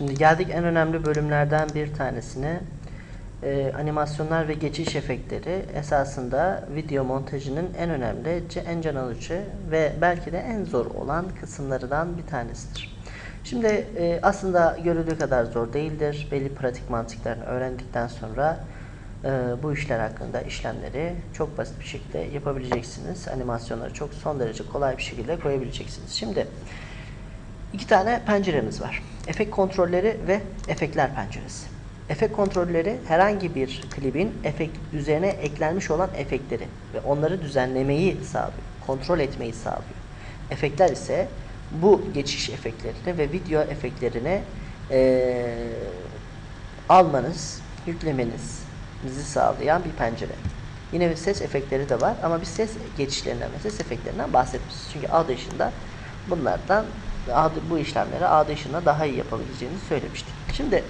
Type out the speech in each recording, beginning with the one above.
Şimdi geldik en önemli bölümlerden bir tanesine. Ee, animasyonlar ve geçiş efektleri esasında video montajının en önemli, en can alıcı ve belki de en zor olan kısımlarından bir tanesidir. Şimdi e, aslında görüldüğü kadar zor değildir. Belli pratik mantıklarını öğrendikten sonra e, bu işler hakkında işlemleri çok basit bir şekilde yapabileceksiniz. Animasyonları çok son derece kolay bir şekilde koyabileceksiniz. Şimdi İki tane penceremiz var. Efekt kontrolleri ve efektler penceresi. Efekt kontrolleri herhangi bir klibin efekt üzerine eklenmiş olan efektleri ve onları düzenlemeyi sağlıyor, kontrol etmeyi sağlıyor. Efektler ise bu geçiş efektlerini ve video efektlerini eee, almanız, yüklemenizi sağlayan bir pencere. Yine bir ses efektleri de var ama biz ses geçişlerinden ve ses efektlerinden bahsetmiyoruz. Çünkü ağ dışında bunlardan bu işlemleri ağ dışında daha iyi yapabileceğimizi söylemiştik. Şimdi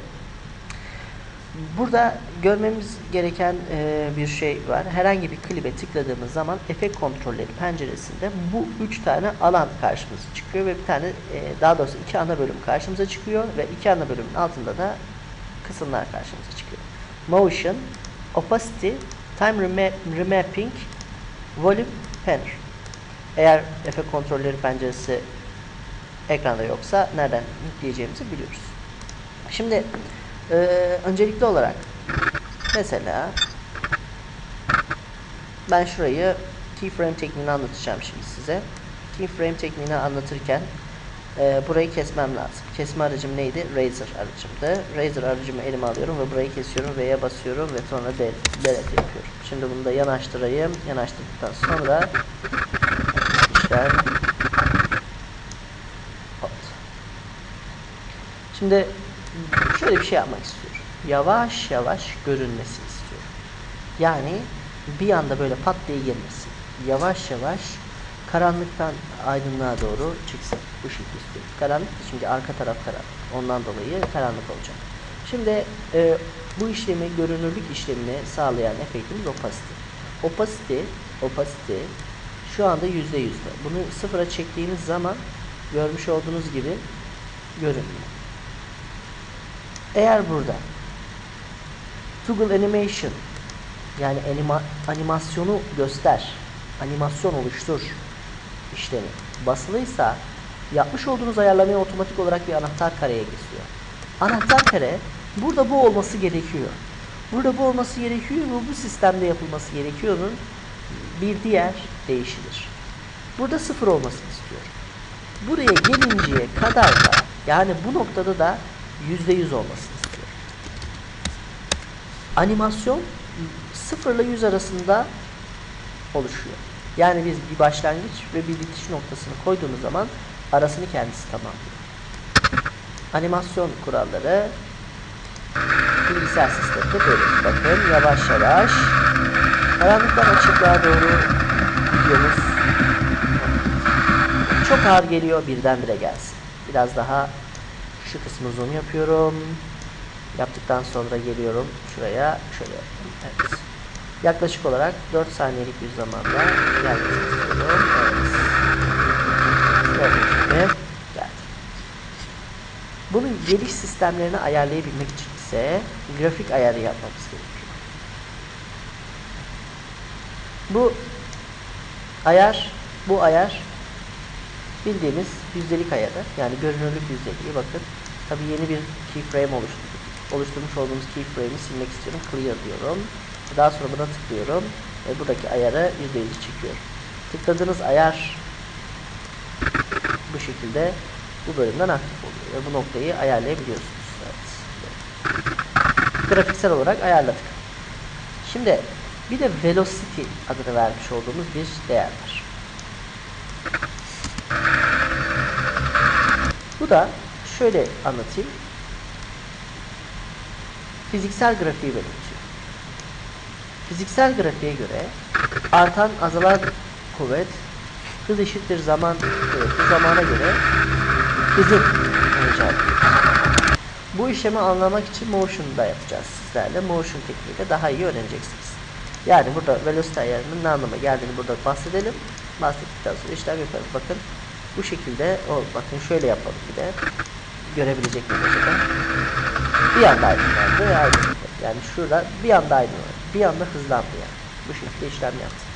burada görmemiz gereken e, bir şey var. Herhangi bir klibe tıkladığımız zaman efekt kontrolleri penceresinde bu üç tane alan karşımıza çıkıyor ve bir tane e, daha doğrusu iki ana bölüm karşımıza çıkıyor ve iki ana bölümün altında da kısımlar karşımıza çıkıyor. Motion, Opacity, Time Rema- Remapping, Volume Panner. Eğer efekt kontrolleri penceresi ekranda yoksa nereden yükleyeceğimizi biliyoruz. Şimdi e, öncelikli olarak mesela ben şurayı keyframe tekniğini anlatacağım şimdi size. Keyframe tekniğini anlatırken e, burayı kesmem lazım. Kesme aracım neydi? Razer aracımdı. Razer aracımı elime alıyorum ve burayı kesiyorum. V'ye basıyorum ve sonra de, delete yapıyorum. Şimdi bunu da yanaştırayım. Yanaştırdıktan sonra işlem Şimdi şöyle bir şey yapmak istiyorum. Yavaş yavaş görünmesini istiyorum. Yani bir anda böyle pat diye girmesin. Yavaş yavaş karanlıktan aydınlığa doğru çıksın. Bu şekilde istiyorum. Karanlık çünkü arka taraf karanlık. Ondan dolayı karanlık olacak. Şimdi e, bu işlemi, görünürlük işlemini sağlayan efektimiz opacity. Opacity, opacity şu anda yüzde yüzde. Bunu sıfıra çektiğimiz zaman görmüş olduğunuz gibi görünmüyor. Eğer burada toggle animation yani anima, animasyonu göster, animasyon oluştur işlemi basılıysa yapmış olduğunuz ayarlamayı otomatik olarak bir anahtar kareye geçiyor. Anahtar kare burada bu olması gerekiyor. Burada bu olması gerekiyor ve bu sistemde yapılması gerekiyor'nun bir diğer değişidir. Burada sıfır olmasını istiyorum. Buraya gelinceye kadar da yani bu noktada da yüzde yüz olmasını istiyorum. Animasyon 0 ile 100 arasında oluşuyor. Yani biz bir başlangıç ve bir bitiş noktasını koyduğumuz zaman arasını kendisi tamamlıyor. Animasyon kuralları bilgisayar sisteminde böyle. Bakın yavaş yavaş karanlıktan açıklığa doğru gidiyoruz. Çok ağır geliyor birdenbire gelsin. Biraz daha şu kısmı zoom yapıyorum. Yaptıktan sonra geliyorum şuraya şöyle. Evet. Yaklaşık olarak 4 saniyelik bir zamanda gelmesini. Evet. Gördüğünüz geldi. Bunun geliş sistemlerini ayarlayabilmek için ise grafik ayarı yapmamız gerekiyor. Bu ayar, bu ayar bildiğimiz yüzdelik ayarı. Yani görünürlük yüzdeliği bakın. Tabi yeni bir keyframe oluşturduk. Oluşturmuş olduğumuz keyframe'i silmek istiyorum. Clear diyorum. Daha sonra buna tıklıyorum. Ve buradaki ayarı %100'ü çekiyorum. Tıkladığınız ayar bu şekilde bu bölümden aktif oluyor. Ve bu noktayı ayarlayabiliyorsunuz. Evet. Grafiksel olarak ayarladık. Şimdi bir de velocity adını vermiş olduğumuz bir değer var. Bu da şöyle anlatayım. Fiziksel grafiği belirtiyor. Fiziksel grafiğe göre artan azalan kuvvet hız eşittir zaman kuvveti zamana göre hızın olacağı. Bu işlemi anlamak için motion'u da yapacağız sizlerle. Motion tekniğiyle daha iyi öğreneceksiniz. Yani burada velocity ayarının ne anlama geldiğini burada bahsedelim. Bahsettikten sonra işlem yaparız. Bakın bu şekilde o bakın şöyle yapalım bir de. Görebilecekler mesela. Bir anda aydınlandı ve aydınlandı. Yani şurada bir anda aydınlandı. Bir anda hızlandı yani. Bu şekilde işlem yaptı.